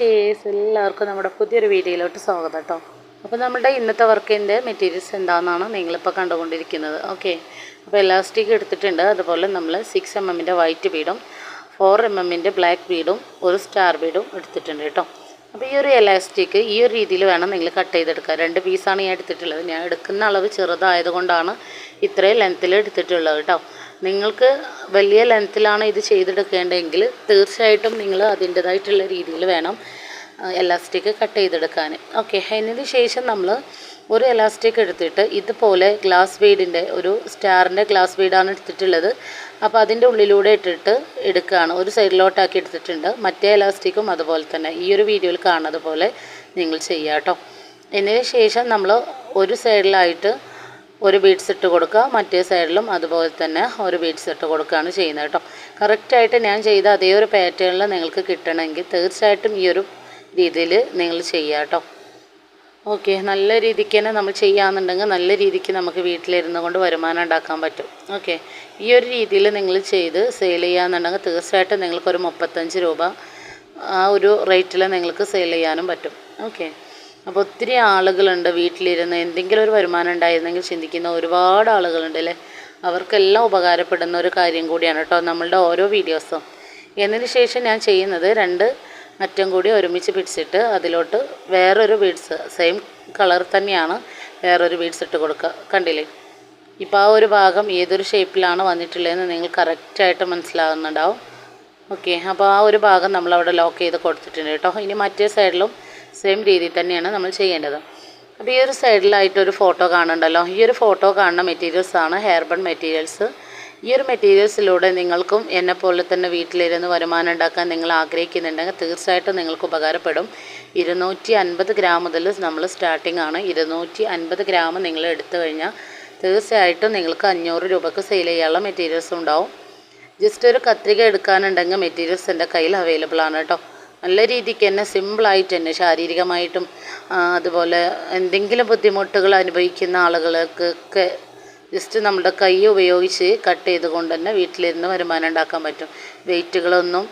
Days എല്ലാവർക്കും നമ്മുടെ പുതിയൊരു വീഡിയോയിലോട്ട് സ്വാഗതം കേട്ടോ. അപ്പോൾ നമ്മുടെ ഇന്നത്തെ വർക്കിന്റെ മെറ്റീരിയൽസ് എന്താണെന്നാണ് നിങ്ങളിപ്പോൾ കണ്ടുകൊണ്ടിരിക്കുന്നത്. ഓക്കെ അപ്പോൾ എലാസ്റ്റിക് എടുത്തിട്ടുണ്ട്. അതുപോലെ നമ്മൾ സിക്സ് എം എമ്മിന്റെ വൈറ്റ് ബീഡും ഫോർ എം എമ്മിന്റെ ബ്ലാക്ക് ബീഡും ഒരു സ്റ്റാർ ബീഡും എടുത്തിട്ടുണ്ട് കേട്ടോ. അപ്പോൾ ഈ ഒരു എലാസ്റ്റിക് ഈ ഒരു രീതിയിൽ വേണം നിങ്ങൾ കട്ട് ചെയ്തെടുക്കുക രണ്ട് പീസാണ് ഞാൻ എടുത്തിട്ടുള്ളത്. ഞാൻ എടുക്കുന്ന അളവ് ചെറുതായതുകൊണ്ടാണ് ഇത്രയും ലെങ്ത്തിൽ എടുത്തിട്ടുള്ളത് കേട്ടോ. നിങ്ങൾക്ക് വലിയ ലെങ്ത്തിലാണ് ഇത് ചെയ്തെടുക്കേണ്ടതെങ്കിൽ തീർച്ചയായിട്ടും നിങ്ങൾ അതിന്റെതായിട്ടുള്ള രീതിയിൽ വേണം എലാസ്റ്റിക് കട്ട് ചെയ്തെടുക്കാൻ. ഓക്കെ അതിന് ശേഷം നമ്മൾ ഒരു എലാസ്റ്റിക് എടുത്തിട്ട് ഇതുപോലെ ഗ്ലാസ് ബീഡിന്റെ ഒരു സ്റ്റാറിന്റെ ഗ്ലാസ് ബീഡാണ് എടുത്തിട്ടുള്ളത്. അപ്പോൾ അതിന്റെ ഉള്ളിലൂടെ ഇട്ടിട്ട് എടുക്കുകയാണ്. ഒരു സൈഡിലോട്ടാക്കി എടുത്തിട്ടുണ്ട്. മറ്റേ എലാസ്റ്റിക്കും അതുപോലെ തന്നെ. ഈ ഒരു വീഡിയോയിൽ കാണുന്നത് പോലെ നിങ്ങൾ ചെയ്യാം കേട്ടോ ഇതിന് ശേഷം നമ്മൾ ഒരു സൈഡിലായിട്ട് ഒരു ബീഡ്സ് ഇട്ട് കൊടുക്കുക. മറ്റേ സൈഡിലും അതുപോലെ തന്നെ ഒരു ബീഡ്സ് ഇട്ട് കൊടുക്കുകയാണ് ചെയ്യുന്നത് കേട്ടോ. കറക്റ്റായിട്ട് ഞാൻ ചെയ്ത അതേ ഒരു പാറ്റേണിൽ നിങ്ങൾക്ക് കിട്ടണമെങ്കിൽ തീർച്ചയായിട്ടും ഈ ഒരു രീതിയിൽ നിങ്ങൾ ചെയ്യുക കേട്ടോ. ഓക്കെ നല്ല രീതിക്ക് തന്നെ നമ്മൾ ചെയ്യാമെന്നുണ്ടെങ്കിൽ നല്ല രീതിക്ക് നമുക്ക് വീട്ടിലിരുന്ന് കൊണ്ട് വരുമാനം ഉണ്ടാക്കാൻ പറ്റും. ഓക്കെ ഈ ഒരു രീതിയിൽ നിങ്ങൾ ചെയ്ത് സെയിൽ ചെയ്യാമെന്നുണ്ടെങ്കിൽ തീർച്ചയായിട്ടും നിങ്ങൾക്കൊരു മുപ്പത്തഞ്ച് രൂപ ആ ഒരു റേറ്റിൽ നിങ്ങൾക്ക് സെയിൽ ചെയ്യാനും പറ്റും. ഓക്കെ അപ്പോൾ ഒത്തിരി ആളുകളുണ്ട് വീട്ടിലിരുന്ന് എന്തെങ്കിലും ഒരു വരുമാനം ഉണ്ടായിരുന്നെങ്കിൽ ചിന്തിക്കുന്ന ഒരുപാട് ആളുകളുണ്ട് അല്ലേ? അവർക്കെല്ലാം ഉപകാരപ്പെടുന്ന ഒരു കാര്യം കൂടിയാണ് കേട്ടോ നമ്മളുടെ ഓരോ വീഡിയോസും. എന്നതിന് ശേഷം ഞാൻ ചെയ്യുന്നത് രണ്ട് അറ്റം കൂടി ഒരുമിച്ച് പിടിച്ചിട്ട് അതിലോട്ട് വേറൊരു ബീഡ്സ് സെയിം കളർ തന്നെയാണ് വേറൊരു ബീഡ്സ് ഇട്ട് കൊടുക്കുക. കണ്ടില്ലേ? ഇപ്പോൾ ആ ഒരു ഭാഗം ഏതൊരു ഷേപ്പിലാണ് വന്നിട്ടുള്ളതെന്ന് നിങ്ങൾ കറക്റ്റായിട്ട് മനസ്സിലാകുന്നുണ്ടാവും ഓക്കെ അപ്പോൾ ആ ഒരു ഭാഗം നമ്മളവിടെ ലോക്ക് ചെയ്ത് കൊടുത്തിട്ടുണ്ട് കേട്ടോ. ഇനി മറ്റേ സൈഡിലും സെയിം രീതിയിൽ തന്നെയാണ് നമ്മൾ ചെയ്യേണ്ടത്. അപ്പോൾ ഈ ഒരു സൈഡിലായിട്ടൊരു ഫോട്ടോ കാണുന്നുണ്ടല്ലോ ഈ ഒരു ഫോട്ടോ കാണുന്ന മെറ്റീരിയൽസാണ് ഹെയർ ബൺ മെറ്റീരിയൽസ് ഈ ഒരു മെറ്റീരിയൽസിലൂടെ നിങ്ങൾക്കും എന്നെപ്പോലെ തന്നെ വീട്ടിലിരുന്ന് വരുമാനം ഉണ്ടാക്കാൻ നിങ്ങൾ ആഗ്രഹിക്കുന്നുണ്ടെങ്കിൽ തീർച്ചയായിട്ടും നിങ്ങൾക്ക് ഉപകാരപ്പെടും. ഇരുന്നൂറ്റി അൻപത് ഗ്രാം മുതൽ നമ്മൾ സ്റ്റാർട്ടിംഗ് ആണ്. ഇരുന്നൂറ്റി അൻപത് ഗ്രാം നിങ്ങൾ എടുത്തു കഴിഞ്ഞാൽ തീർച്ചയായിട്ടും നിങ്ങൾക്ക് അഞ്ഞൂറ് രൂപക്ക് സെയിൽ ചെയ്യാനുള്ള മെറ്റീരിയൽസ് ഉണ്ടാവും. ജസ്റ്റ് ഒരു കത്രിക എടുക്കാനുണ്ടെങ്കിൽ മെറ്റീരിയൽസ് എന്റെ കയ്യിൽ അവൈലബിൾ ആണ് കേട്ടോ. നല്ല രീതിക്ക് തന്നെ സിമ്പിളായിട്ട് തന്നെ ശാരീരികമായിട്ടും അതുപോലെ എന്തെങ്കിലും ബുദ്ധിമുട്ടുകൾ അനുഭവിക്കുന്ന ആളുകൾക്കൊക്കെ ജസ്റ്റ് നമ്മുടെ കൈ ഉപയോഗിച്ച് കട്ട് ചെയ്തുകൊണ്ട് തന്നെ വീട്ടിലിരുന്ന് വരുമാനം ഉണ്ടാക്കാൻ പറ്റും. വെയിറ്റുകളൊന്നും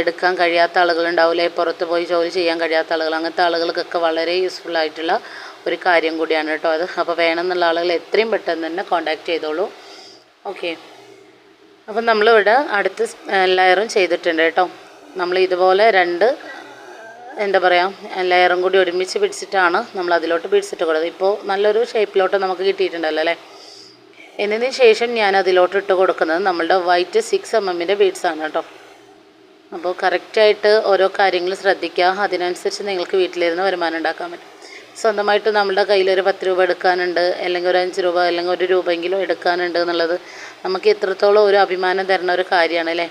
എടുക്കാൻ കഴിയാത്ത ആളുകളുണ്ടാവില്ലേ പുറത്ത് പോയി ജോലി ചെയ്യാൻ കഴിയാത്ത ആളുകൾ അങ്ങനത്തെ ആളുകൾക്കൊക്കെ വളരെ യൂസ്ഫുൾ ആയിട്ടുള്ള ഒരു കാര്യം കൂടിയാണ് കേട്ടോ അത്. അപ്പോൾ വേണമെന്നുള്ള ആളുകൾ എത്രയും പെട്ടെന്ന് തന്നെ കോൺടാക്റ്റ് ചെയ്തോളൂ. ഓക്കെ അപ്പം നമ്മളിവിടെ അടുത്ത് ലെയറും ചെയ്തിട്ടുണ്ട് കേട്ടോ. നമ്മൾ ഇതുപോലെ രണ്ട് എന്താ പറയുക ലെയറും കൂടി ഒരുമിച്ച് പിടിച്ചിട്ടാണ് നമ്മൾ അതിലോട്ട് പിടിച്ചിട്ട് കൊടുത്തത് ഇപ്പോൾ നല്ലൊരു ഷേപ്പിലോട്ട് നമുക്ക് കിട്ടിയിട്ടുണ്ടല്ലോ അല്ലേ? എന്നതിന് ശേഷം ഞാൻ അതിലോട്ട് ഇട്ട് കൊടുക്കുന്നത് നമ്മളുടെ വൈറ്റ് സിക്സ് എം എമ്മിന്റെ ബീഡ്സാണ് കേട്ടോ. അപ്പോൾ കറക്റ്റായിട്ട് ഓരോ കാര്യങ്ങൾ ശ്രദ്ധിക്കുക. അതിനനുസരിച്ച് നിങ്ങൾക്ക് വീട്ടിലിരുന്ന് വരുമാനം ഉണ്ടാക്കാൻ പറ്റും. സ്വന്തമായിട്ട് നമ്മുടെ കയ്യിൽ ഒരു പത്ത് രൂപ എടുക്കാനുണ്ട് അല്ലെങ്കിൽ ഒരു അഞ്ച് രൂപ അല്ലെങ്കിൽ ഒരു രൂപയെങ്കിലും എടുക്കാനുണ്ട് എന്നുള്ളത് നമുക്ക് എത്രത്തോളം ഒരു അഭിമാനം തരുന്ന ഒരു കാര്യമാണ് അല്ലേ?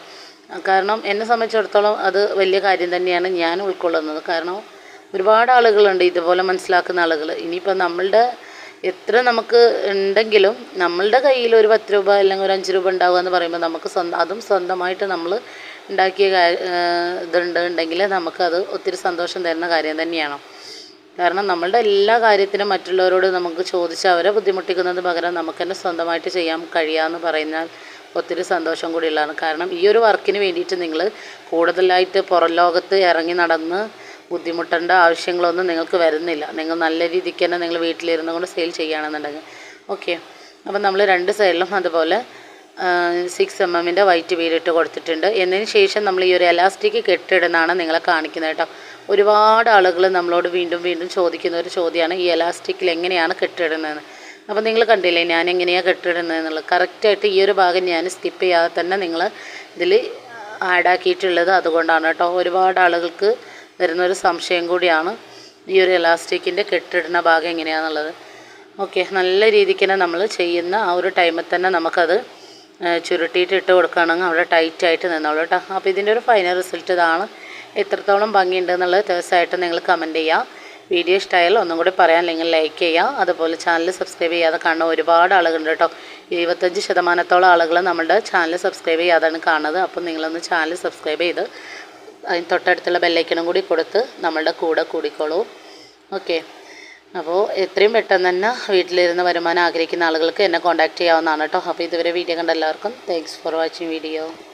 കാരണം എന്നെ സംബന്ധിച്ചിടത്തോളം അത് വലിയ കാര്യം തന്നെയാണ് ഞാൻ ഉൾക്കൊള്ളുന്നത്. കാരണം ഒരുപാട് ആളുകളുണ്ട് ഇതുപോലെ മനസ്സിലാക്കുന്ന ആളുകൾ ഇനിയിപ്പോൾ നമ്മളുടെ എത്ര നമുക്ക് ഉണ്ടെങ്കിലും നമ്മളുടെ കയ്യിൽ ഒരു പത്ത് രൂപ അല്ലെങ്കിൽ ഒരു അഞ്ച് രൂപ ഉണ്ടാവുക എന്ന് പറയുമ്പോൾ നമുക്ക് സ്വന്തം അതും സ്വന്തമായിട്ട് നമ്മൾ ഉണ്ടാക്കിയ ഇതുണ്ട് ഉണ്ടെങ്കിൽ നമുക്കത് ഒത്തിരി സന്തോഷം തരുന്ന കാര്യം തന്നെയാണ്. കാരണം നമ്മളുടെ എല്ലാ കാര്യത്തിനും മറ്റുള്ളവരോട് നമുക്ക് ചോദിച്ച് അവരെ ബുദ്ധിമുട്ടിക്കുന്നത് പകരം നമുക്ക് തന്നെ സ്വന്തമായിട്ട് ചെയ്യാൻ കഴിയാമെന്ന് പറയുന്നാൽ ഒത്തിരി സന്തോഷം കൂടിയുള്ളതാണ്. കാരണം ഈ ഒരു വർക്കിന് വേണ്ടിയിട്ട് നിങ്ങൾ കൂടുതലായിട്ട് പുറം ലോകത്ത് ഇറങ്ങി നടന്ന് ബുദ്ധിമുട്ടേണ്ട ആവശ്യങ്ങളൊന്നും നിങ്ങൾക്ക് വരുന്നില്ല. നിങ്ങൾ നല്ല രീതിക്ക് തന്നെ നിങ്ങൾ വീട്ടിലിരുന്നു കൊണ്ട് സെയിൽ ചെയ്യുകയാണെന്നുണ്ടെങ്കിൽ. ഓക്കെ അപ്പം നമ്മൾ രണ്ട് സൈഡിലും അതുപോലെ സിക്സ് എം എമ്മിന്റെ വൈറ്റ് വീലിട്ട് കൊടുത്തിട്ടുണ്ട്. എന്നതിന് ശേഷം നമ്മൾ ഈ ഒരു എലാസ്റ്റിക് കെട്ടിടുന്നതാണ് നിങ്ങളെ കാണിക്കുന്നത് കേട്ടോ. ഒരുപാട് ആളുകൾ നമ്മളോട് വീണ്ടും വീണ്ടും ചോദിക്കുന്ന ഒരു ചോദ്യമാണ് ഈ എലാസ്റ്റിക്കിൽ എങ്ങനെയാണ് കെട്ടിടുന്നതെന്ന് അപ്പോൾ നിങ്ങൾ കണ്ടില്ലേ ഞാൻ എങ്ങനെയാണ് കെട്ടിടുന്നതെന്നുള്ളത് കറക്റ്റായിട്ട് ഈ ഒരു ഭാഗം ഞാൻ സ്കിപ്പ് ചെയ്യാതെ തന്നെ നിങ്ങൾ ഇതിൽ ആഡാക്കിയിട്ടുള്ളത് അതുകൊണ്ടാണ് കേട്ടോ. ഒരുപാട് ആളുകൾക്ക് വരുന്നൊരു സംശയം കൂടിയാണ് ഈ ഒരു എലാസ്റ്റിക്കിന്റെ കെട്ടിടുന്ന ഭാഗം എങ്ങനെയാണെന്നുള്ളത് ഓക്കെ നല്ല രീതിക്ക് തന്നെ നമ്മൾ ചെയ്യുന്ന ആ ഒരു ടൈമിൽ തന്നെ നമുക്കത് ചുരുട്ടിയിട്ട് ഇട്ട് കൊടുക്കുകയാണെങ്കിൽ അവിടെ ടൈറ്റായിട്ട് നിന്നോളൂ കേട്ടോ. അപ്പോൾ ഇതിന്റെ ഒരു ഫൈനൽ റിസൾട്ട് ഇതാണ്. എത്രത്തോളം ഭംഗിയുണ്ട് എന്നുള്ളത് തീർച്ചയായിട്ടും നിങ്ങൾ കമന്റ് ചെയ്യുക വീഡിയോ ഇഷ്ടമായാൽ ഒന്നും കൂടി പറയാൻ അല്ലെങ്കിൽ ലൈക്ക് ചെയ്യാം. അതുപോലെ ചാനൽ സബ്സ്ക്രൈബ് ചെയ്യാതെ കാണുന്ന ഒരുപാട് ആളുകളുണ്ട് കേട്ടോ. ഇരുപത്തഞ്ച് ശതമാനത്തോളം ആളുകൾ നമ്മുടെ ചാനൽ സബ്സ്ക്രൈബ് ചെയ്യാതാണ് കാണുന്നത്. അപ്പം നിങ്ങളൊന്ന് ചാനൽ സബ്സ്ക്രൈബ് ചെയ്ത് അതിന് തൊട്ടടുത്തുള്ള ബെല്ലൈക്കനും കൂടി കൊടുത്ത് നമ്മളുടെ കൂടെ കൂടിക്കോളൂ. ഓക്കെ അപ്പോൾ എത്രയും പെട്ടെന്ന് തന്നെ വീട്ടിലിരുന്ന് വരുമാനം ആഗ്രഹിക്കുന്ന ആളുകൾക്ക് എന്നെ കോൺടാക്റ്റ് ചെയ്യാവുന്നതാണ് കേട്ടോ. അപ്പോൾ ഇതുവരെ വീഡിയോ കണ്ട എല്ലാവർക്കും താങ്ക്സ് ഫോർ വാച്ചിങ് വീഡിയോ